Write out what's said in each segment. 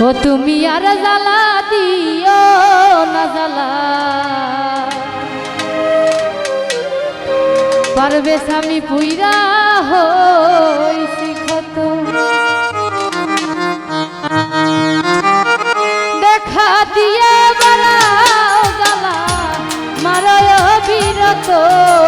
ও তুমি আর জ্বালা দিও না জ্বালা। পারবে স্বামী পুইরা হইছি বিরত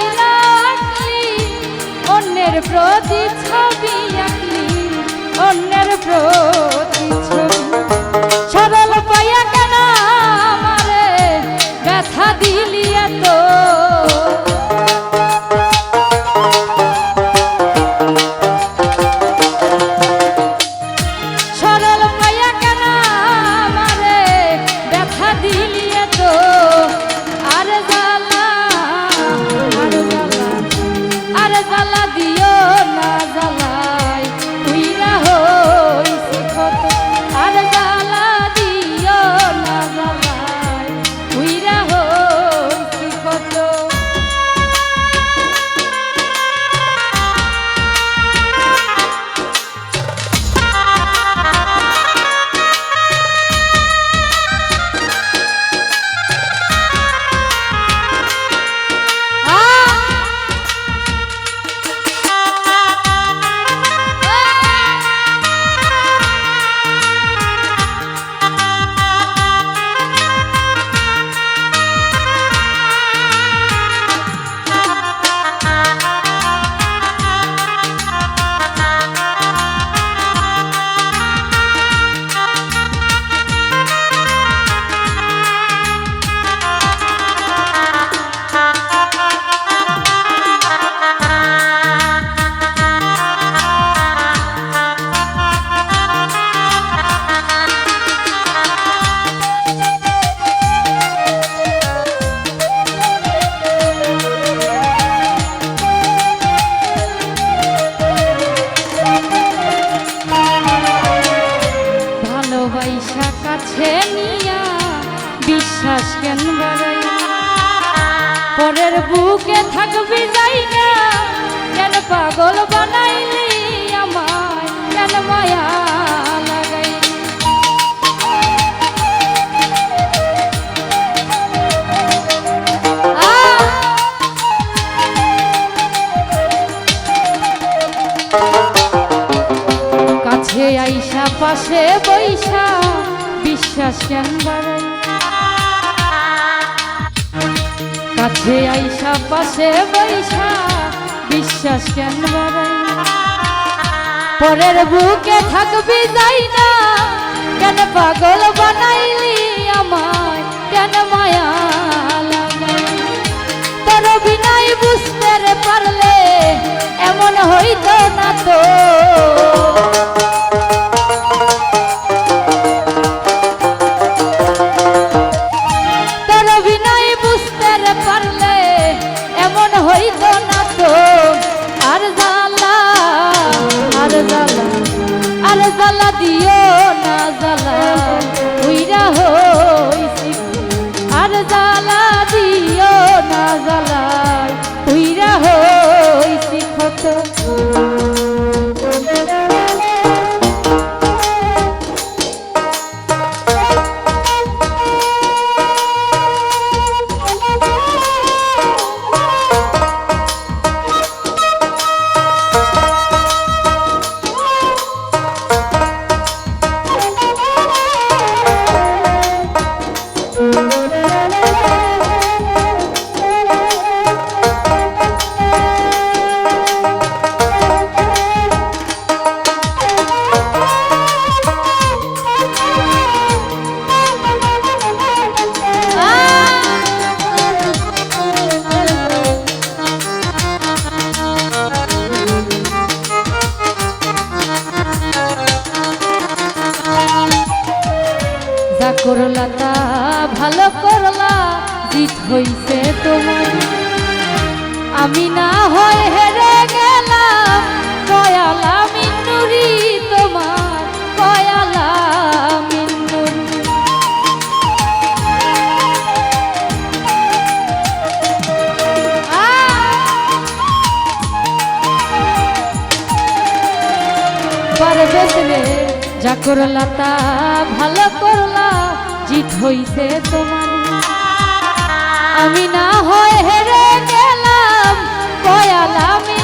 প্রতি ছবি আঁকি অন্যের প্রতি ছবি পরের বুকে থাকবি যাই না কেন পাগল বানাইলি আমায়, কেন মায়া কাছে আইসা, পাশে বৈশা বিশ্বাস কেন বাড়াই কাছে আইসা পাশে বৈশা বিশ্বাস কেন পরের বুকে থাকবি যাই না কেন পাগল জ্বালা দিও না জ্বালা উইরা হইছি। আর জ্বালা দিও না জ্বালা উইরা হইছি ক্ষত। করলা, জিত হইছে তোমার। আমি না হয় হেরে গেলাম কয়ালা মিন্নুরি তোমার পারবেশ রে যা করলা তা ভালো করলা, জিত হইছে তোমার। আমি না হয়ে হেরে গেলাম কয়াল মিন্নুরি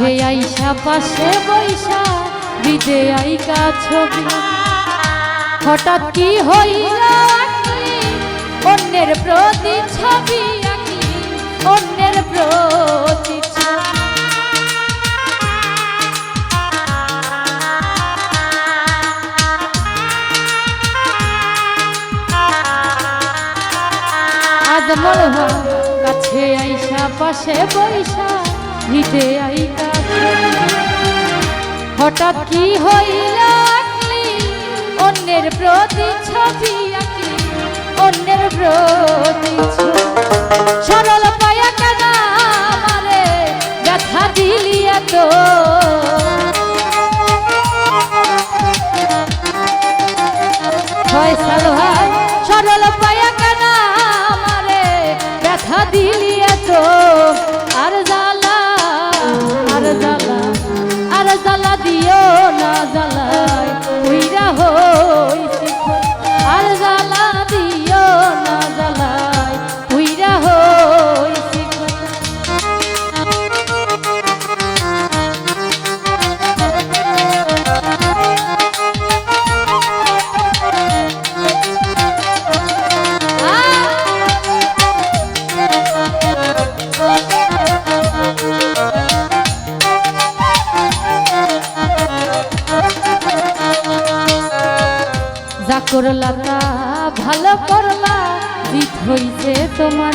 কাছে আইসা পাশে বৈশা বিদে আইকা ছবি। হঠাৎ কি হইল অন্যের প্রতি ছবি অন্যের প্রতি আজ মল গাছে আইসা, পাশে বৈশা ভিটে আইকা হঠাৎ কি হইল অন্যের প্রতি ছবি অন্যের প্রতি সরল পায়া কেন আমারে ব্যথা দিলি এত? সরল পায়া কেন আমারে ব্যথা দিলি করলা তা ভালো করলা জিত হইছে তোমার